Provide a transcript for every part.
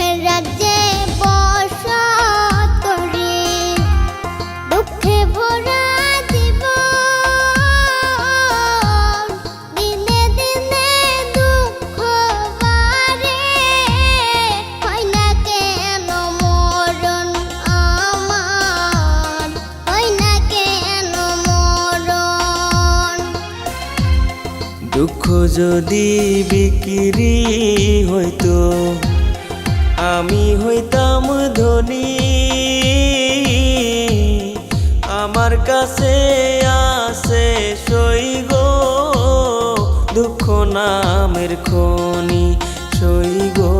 দুঃখের রাজ্যে বসতরে দুঃখে ভরা জীবন, দিনে দিনে দুঃখ বারে হয় না কেন মরণ। দুঃখ যদি বিক্রি হয়তো আমি হইতাম ধনী। আমার কাছে আছে সই গো দুঃখ নামের খনি। সই গো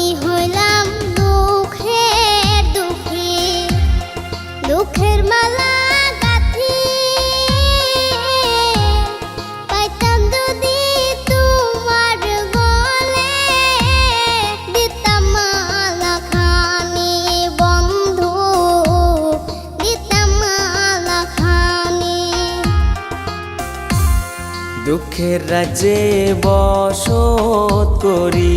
আমি হইলাম দুঃখের দুঃখী। দুঃখের মালা দুঃখের রাজ্যে বসত করি।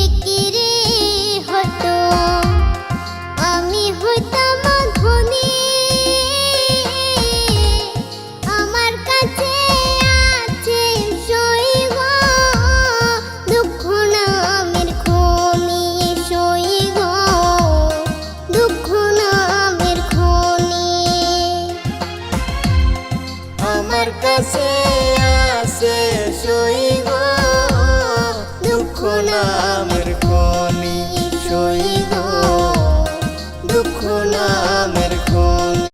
আসে আসে সই গো। দুঃখ না আমার